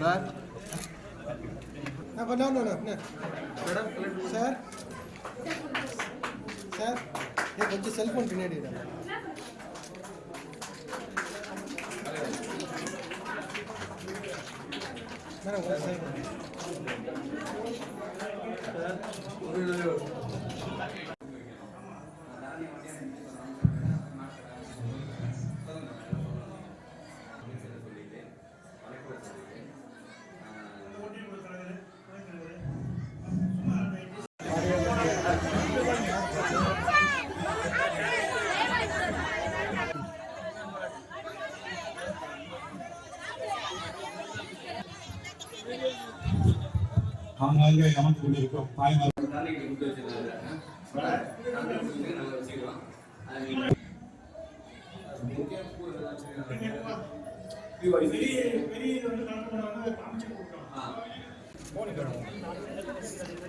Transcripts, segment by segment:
sir no no no sir sir ఏ కొంచెం cell phone పిన్నాడి madam ఒకసారి ஆங்காங்கே அமர்ந்து கொண்டிருக்கும் தாய்மார்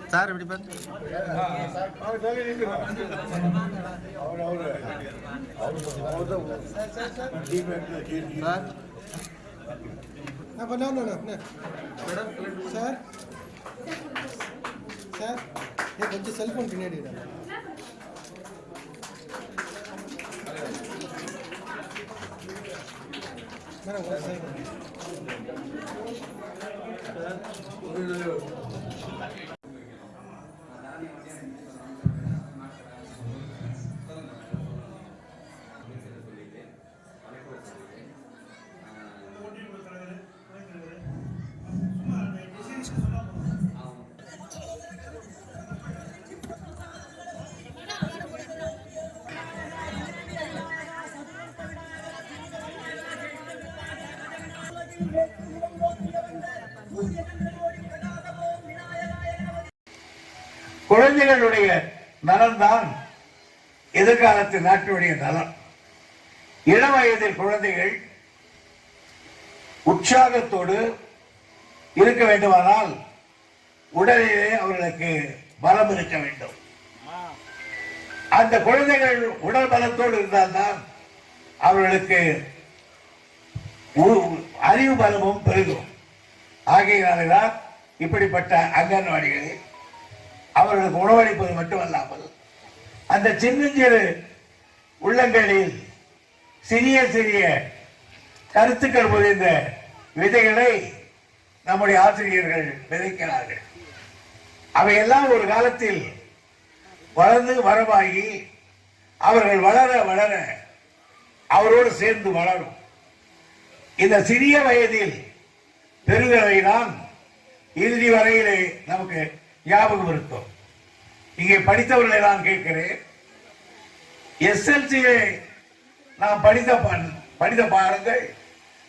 சார் இப்படி பார்த்து సార్ சார் ஏ கொஞ்சம் செல்ஃபோன் பின்னாடி மேடம் ஒரு செல்ஃபோன் குழந்தைகளுடைய நலன்தான் எதிர்காலத்து நாட்டினுடைய நலம் இளம் வயதில் குழந்தைகள் உற்சாகத்தோடு இருக்க வேண்டுமானால் உடலிலே அவர்களுக்கு பலம் இருக்க வேண்டும். அந்த குழந்தைகள் உடல் பலத்தோடு இருந்தால்தான் அவர்களுக்கு அறிவு பலமும் பெருகும். ஆகையினால்தான் இப்படிப்பட்ட அங்கன்வாடிகளில் அவர்களுக்கு உணவளிப்பது மட்டுமல்லாமல் அந்த சின்னஞ்சிறு உள்ளங்களில் சிறிய சிறிய கருத்துக்கள் புரிந்த விதைகளை நம்முடைய ஆசிரியர்கள் விதைக்கிறார்கள். அவையெல்லாம் ஒரு காலத்தில் வளர்ந்து வரமாகி அவர்கள் வளர வளர அவரோடு சேர்ந்து வளரும். இந்த சிறிய வயதில் பெருகிறவைதான் இறுதி வரையிலே நமக்கு ஞாபகம் இருக்கும் இங்கே படித்தவர்களை நான் கேட்கிறேன். எஸ்எல்சியை நான் படித்த பண்- படித்த பாடங்கள்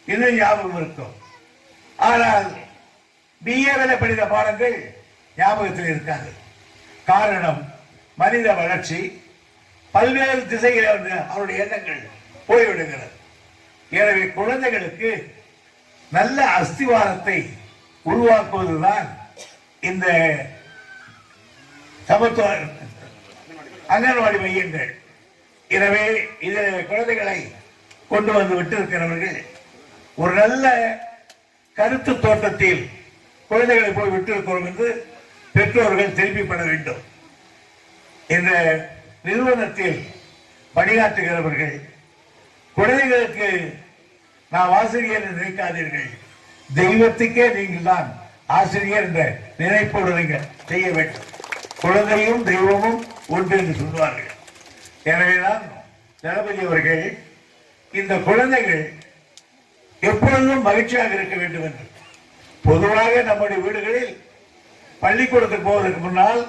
இன்னும் ஞாபகம் இருக்கும் ஆனால் பிஏவில் படித்த பாடங்கள் ஞாபகத்தில் இருக்காது. காரணம் மனித வளர்ச்சி பல்வேறு திசைகளில் வந்து அவருடைய எண்ணங்கள் போய்விடுகிறது. எனவே குழந்தைகளுக்கு நல்ல அஸ்திவாரத்தை உருவாக்குவதுதான் இந்த சமத்துவ அங்கன்வாடி மையங்கள். எனவே இது குழந்தைகளை கொண்டு வந்து விட்டிருக்கிறவர்கள் ஒரு நல்ல கருத்து தோட்டத்தில் குழந்தைகளை போய் விட்டிருக்கிறோம் என்று பெற்றோர்கள் திருப்பிப்பட வேண்டும். இந்த நிறுவனத்தில் பணியாற்றுகிறவர்கள் குழந்தைகளுக்கு நான் ஆசிரியர் நினைக்காதீர்கள். தெய்வத்துக்கே நீங்கள் தான் ஆசிரியர் என்ற நினைப்போடு நீங்கள் செய்ய வேண்டும். குழந்தையும் தெய்வமும் ஒன்று என்று சொல்வார்கள். எனவேதான் தளபதி அவர்கள் இந்த குழந்தைகள் எப்பொழுதும் மகிழ்ச்சியாக இருக்க வேண்டும் என்று. பொதுவாக நம்முடைய வீடுகளில் பள்ளிக்கூடத்துக்கு போவதற்கு முன்னால்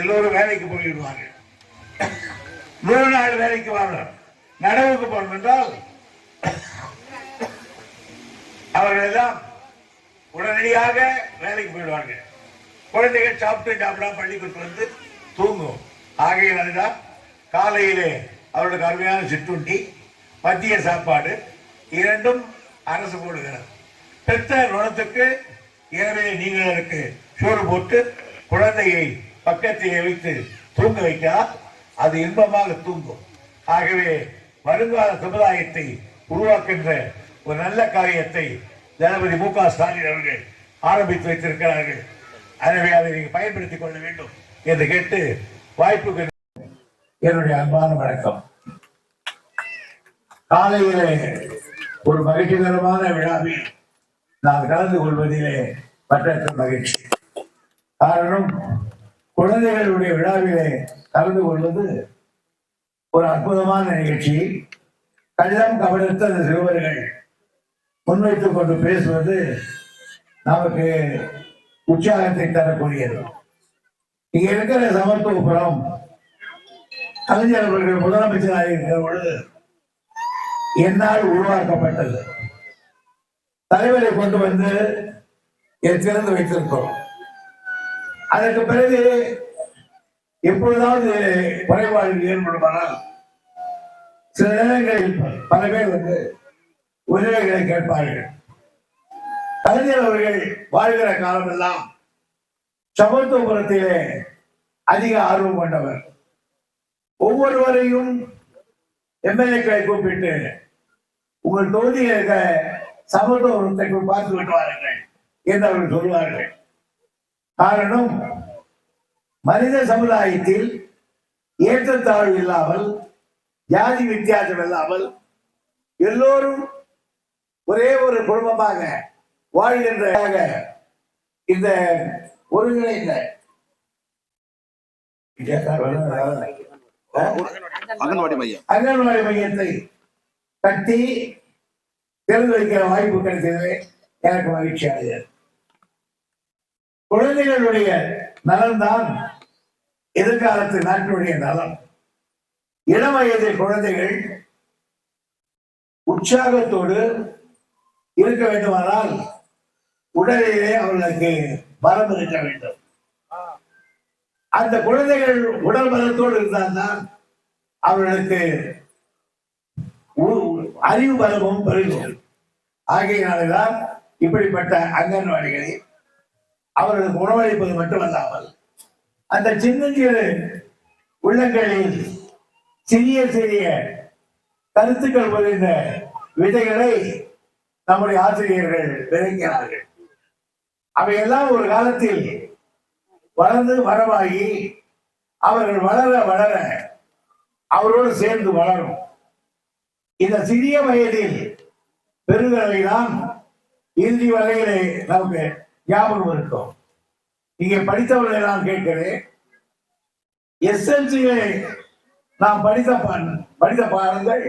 எல்லோரும் வேலைக்கு போய்விடுவார்கள். நூறு நாள் வேலைக்கு வரணும் நடவுக்கு போகணும் என்றால் அவர்கள் எல்லாம் உடனடியாக வேலைக்கு போயிடுவார்கள் குழந்தைகள் சாப்பிட்டு சாப்பிடாம பள்ளிக்கூட்டு வந்து தூங்கும் ஆகையினால்தான் காலையிலே அவர்களுக்கு அருமையான சிற்றுண்டி மத்திய சாப்பாடு இரண்டும் அரசு போடுகிறது. பெற்ற நுணத்துக்கு ஏற்கனவே நீங்கள் சோறு போட்டு குழந்தையை பக்கத்திலே வைத்து தூங்க வைத்தால் அது இன்பமாக தூங்கும். ஆகவே வருங்கால சமுதாயத்தை உருவாக்கின்ற ஒரு நல்ல காரியத்தை ஜனபதி மு க ஸ்டாலின் அவர்கள் ஆரம்பித்து வைத்திருக்கிறார்கள். எனவே அதை நீங்கள் பயன்படுத்திக் கொள்ள வேண்டும் என்று கேட்டு வாய்ப்புக்கு என்னுடைய அன்பான வணக்கம். காலையிலே ஒரு மகிழ்ச்சிகரமான விழாவில் நான் கலந்து கொள்வதிலே மற்ற மகிழ்ச்சி. காரணம் குழந்தைகளுடைய விழாவிலே கலந்து கொள்வது ஒரு அற்புதமான நிகழ்ச்சி. கள்ளம் கவனித்த அந்த சிறுவர்கள் முன்வைத்துக் கொண்டு பேசுவது நமக்கு உற்சாகத்தை தரக்கூடியது. இங்க இருக்கிற சமத்துவபுரம் கலைஞர் அவர்கள் முதலமைச்சராக இருக்கிற பொழுது என்னால் உருவாக்கப்பட்டது. தலைவரை கொண்டு வந்து திறந்து வைத்திருக்கிறோம். அதற்கு பிறகு எப்பொழுதாவது குறைபாடுகள் ஏற்படுமானால் சில நேரங்களில் பல பேர் வந்து உதவிகளை கேட்பார்கள். அறிஞர் அவர்கள் வாழ்கிற காலமெல்லாம் சமத்துவபுரத்திலே அதிக ஆர்வம் கொண்டவர். ஒவ்வொருவரையும் எம்எல்ஏக்களை கூப்பிட்டு உங்கள் தொகுதியில் இருக்க சமத்துவபுரத்தை பார்த்து விட்டு வாருங்கள் என்று அவர்கள் சொல்வார்கள். காரணம் மனித சமுதாயத்தில் ஏற்றத்தாழ்வு இல்லாமல் ஜாதி வித்தியாசம் இல்லாமல் எல்லோரும் ஒரே ஒரு குடும்பமாக வாழ்கின்ற இந்த ஒருங்கிணைந்த அங்கன்வாடி மையம். அங்கன்வாடி மையத்தை கட்டி திறந்து வைக்கிற வாய்ப்பு கிடைத்தது. எனக்கு மகிழ்ச்சி அடைகிறது. குழந்தைகளுடைய நலன்தான் எதிர்காலத்து நாட்டினுடைய நலம். இளம் வயது குழந்தைகள் உற்சாகத்தோடு இருக்க வேண்டுமானால் உடலிலே அவர்களுக்கு பலம் இருக்க வேண்டும். அந்த குழந்தைகள் உடல் பலத்தோடு இருந்தால்தான் அவர்களுக்கு உ- அறிவு பலமும் பெருகும். ஆகையினால்தான் இப்படிப்பட்ட அங்கன்வாடிகளில் அவர்களுக்கு உணவளிப்பது மட்டுமல்லாமல் அந்த சின்னஞ்சிறு உள்ளங்களில் சிறிய சிறிய கருத்துக்கள் பதிந்த விதைகளை நம்முடைய ஆசிரியர்கள் விளங்கினார்கள் அவையெல்லாம் ஒரு காலத்தில் வளர்ந்து வரவாகி அவர்கள் வளர வளர அவரோடு சேர்ந்து வளரும். இந்த சிறிய வயதில் பெருகிறவைதான் இறுதி வரையிலே நமக்கு ஞாபகம் இருக்கும். இங்கே படித்தவர்களை நான் கேட்கிறேன். எஸ்எல்சியை நாம் படித்த படித்த பாடங்கள்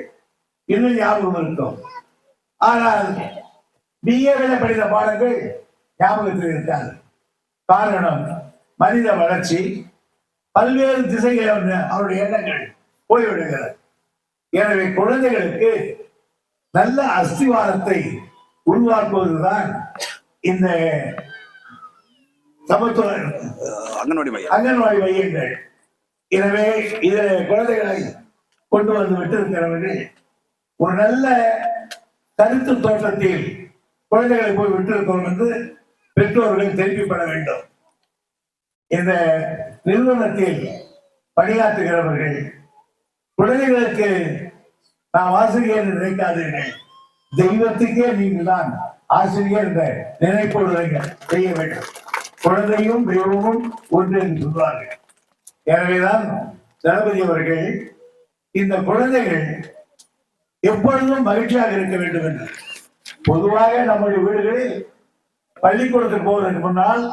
இன்னும் ஞாபகம் இருக்கும். ஆனால் பிஏவில படித்த பாடங்கள் ஞாபகத்தில் இருக்காது. காரணம் மனித வளர்ச்சி பல்வேறு திசைகளில் வந்து அவருடைய எண்ணங்கள் போய்விடுகிறது. எனவே குழந்தைகளுக்கு நல்ல அஸ்திவாரத்தை உருவாக்குவதுதான் இந்த சமத்துவ அங்கன்வாடி மையம். அங்கன்வாடி மையங்கள். எனவே இதில் குழந்தைகளை கொண்டு வந்து விட்டிருக்கிறவர்கள் ஒரு நல்ல கருத்து தோட்டத்தில் குழந்தைகளை போய் விட்டிருக்கிறோம் என்று பெற்றோர்கள் தெரிவிக்கப்பட வேண்டும். இந்த நிறுவனத்தில் பணியாற்றுகிறவர்கள் குழந்தைகளுக்கு நாம் ஆசிரியர் என்று நினைக்காதீர்கள். தெய்வத்துக்கே நீங்கள் தான் ஆசிரியர் என்ற நினைப்போடு செய்ய வேண்டும். குழந்தையும் தெய்வமும் ஒன்று என்று சொல்வார்கள். எனவேதான் தளபதி அவர்கள் இந்த குழந்தைகள் எப்பொழுதும் மகிழ்ச்சியாக இருக்க வேண்டும் என்று. பொதுவாக நம்முடைய வீடுகளில் பள்ளிக்கூடத்துக்கு போவதற்கு முன்னால்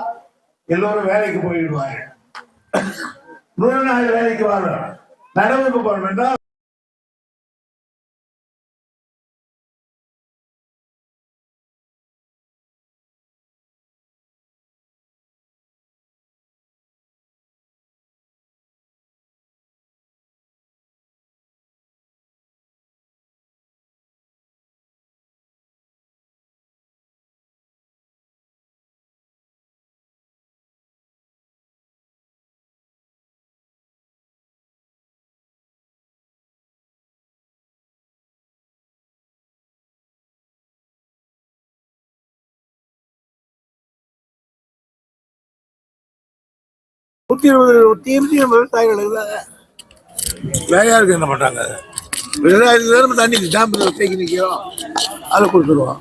எல்லோரும் வேலைக்கு போயிடுவார்கள். நூறு நாள் வேலைக்கு வரணும் நடவுக்கு போகணும் என்றால் நூத்தி இருபது இருபத்தி விவசாயிகள் இருந்தாங்க வேலையா இருக்கு என்ன பண்றாங்க? ரெண்டாயிரத்துல நம்ம தண்ணி டேம்பில் தேக்கி நிற்கிறோம் அதில் கொடுத்துருவோம்.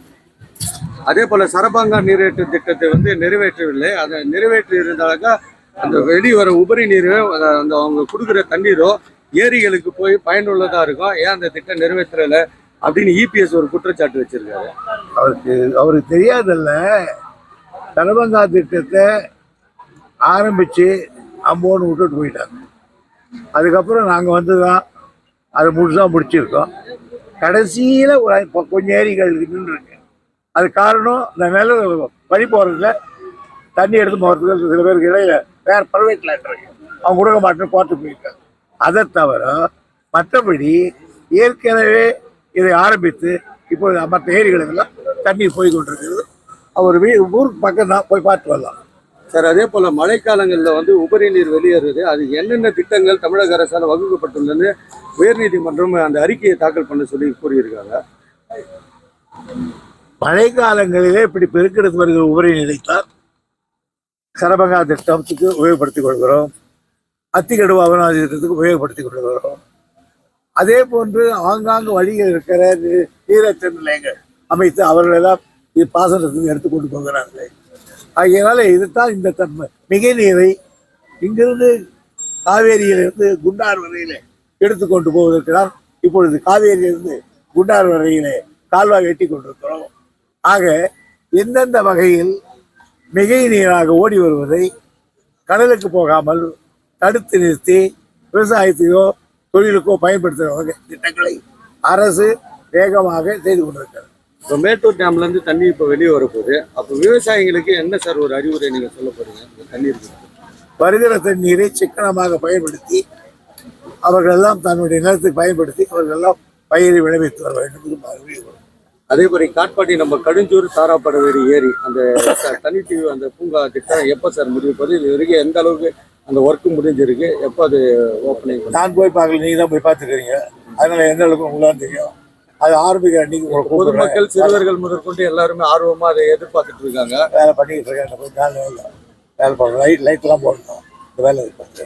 அதே போல சரபாங்கா நீரேற்று திட்டத்தை வந்து நிறைவேற்றவில்லை. அதை நிறைவேற்றி இருந்தாக்கா அந்த வெளியே வர உபரி நீர் அந்த அவங்க கொடுக்குற தண்ணீரோ ஏரிகளுக்கு போய் பயனுள்ளதா இருக்கும். ஏன் அந்த திட்டம் நிறைவேற்றல அப்படின்னு இபிஎஸ் ஒரு குற்றச்சாட்டு வச்சிருக்காரு. அவருக்கு அவருக்கு தெரியாதல்ல. தலபங்கா திட்டத்தை ஆரம்பித்து அம்போன்னு விட்டுட்டு போயிட்டாங்க. அதுக்கப்புறம் நாங்கள் வந்து தான் அதை முழுசாக முடிச்சிருக்கோம். கடைசியில் ஒரு இப்போ கொஞ்சம் ஏரிகள் நின்றுருக்கு அது காரணம் இந்த நில பனி போகிறதுல தண்ணி எடுத்து போகிறதுக்கு சில பேருக்கு இடையில வேற ப்ரைவேட் லேண்ட் இருக்கு. அவங்க கொடுக்க மாட்டேன்னு கோர்ட்டு போயிருக்காங்க. அதை தவிர மற்றபடி ஏற்கனவே இதை ஆரம்பித்து இப்போ மற்ற ஏரிகளுக்கெல்லாம் தண்ணீர் போய் கொண்டிருக்கிறது. அவர் வீ ஊருக்கு பக்கம் தான் போய் பார்த்து வரலாம். சார் அதே போல மழைக்காலங்களில் வந்து உபரி நீர் வெளியேறுது. அது என்னென்ன திட்டங்கள் தமிழக அரசால் வகுக்கப்பட்டுள்ளதுன்னு உயர்நீதிமன்றம் அந்த அறிக்கையை தாக்கல் பண்ண சொல்லி கூறியிருக்காங்க. மழை காலங்களிலே இப்படி பெருக்கெடுத்து வருகிற உபரி நீரைத்தான் சரபங்கா திட்டத்துக்கு உபயோகப்படுத்திக் கொள்கிறோம். அத்திக்கடுவு அவனாதி திட்டத்துக்கு உபயோகப்படுத்திக் கொள்கிறோம். அதே போன்று ஆங்காங்கு வழியில் இருக்கிற நீ- நீரற்ற நிலையங்கள் அமைத்து அவர்களெல்லாம் இது பாசனத்துக்கு எடுத்து கொண்டு போகிறார்கள். ஆகையினால இதுதான் இந்த தன்மை. மிகை நீரை இங்கிருந்து காவேரியிலிருந்து குண்டார் வரையிலே எடுத்து கொண்டு போவதற்கு தான் இப்பொழுது காவேரியிலிருந்து குண்டார் வரையிலே கால்வாய் வெட்டி கொண்டிருக்கிறோம். ஆக எந்தெந்த வகையில் மிகை நீராக ஓடி வருவதை கடலுக்கு போகாமல் தடுத்து நிறுத்தி விவசாயத்தையோ தொழிலுக்கோ பயன்படுத்துகிற வகை திட்டங்களை அரசு வேகமாக செய்து கொண்டிருக்கிறது. இப்போ மேட்டூர் டேம்ல இருந்து தண்ணி இப்போ வெளியே வரப்போகுது. அப்போ விவசாயிகளுக்கு என்ன சார் ஒரு அறிவுரை நீங்க சொல்ல போறீங்க? இந்த தண்ணீர்? வருகிற தண்ணீரை சிக்கனமாக பயன்படுத்தி அவர்கள் எல்லாம் தன்னுடைய நிலத்துக்கு பயன்படுத்தி அவர்கள் எல்லாம் பயிரை விளைவித்து வர வேண்டும் அதே மாதிரி காட்பாடி நம்ம கடுஞ்சூர் தாராப்படவேரி ஏரி அந்த தனித்தீவு அந்த பூங்கா திட்டம் எப்போ சார் முடிவு இது வரைக்கும் எந்த அளவுக்கு அந்த ஒர்க் முடிஞ்சிருக்கு? எப்போ அது ஓப்பனிங் நான் போய் பார்க்கல நீங்க தான் போய் பார்த்துக்கிறீங்க அதனால எந்த அளவுக்கு உங்களுக்கு தெரியும்? அது ஆரம்பிக்கிற அன்னைக்கு உங்களை. பொதுமக்கள் சிறுவர்கள் முதற்கொண்டு எல்லாருமே ஆர்வமா அதை எதிர்பார்த்துட்டு இருக்காங்க. வேலை பண்ணிக்கிட்டு இருக்கேன் போய் வேலை வேலை. வேலை பார்க்கணும். லைட் லைட்லாம் போடணும். இந்த வேலை பார்த்து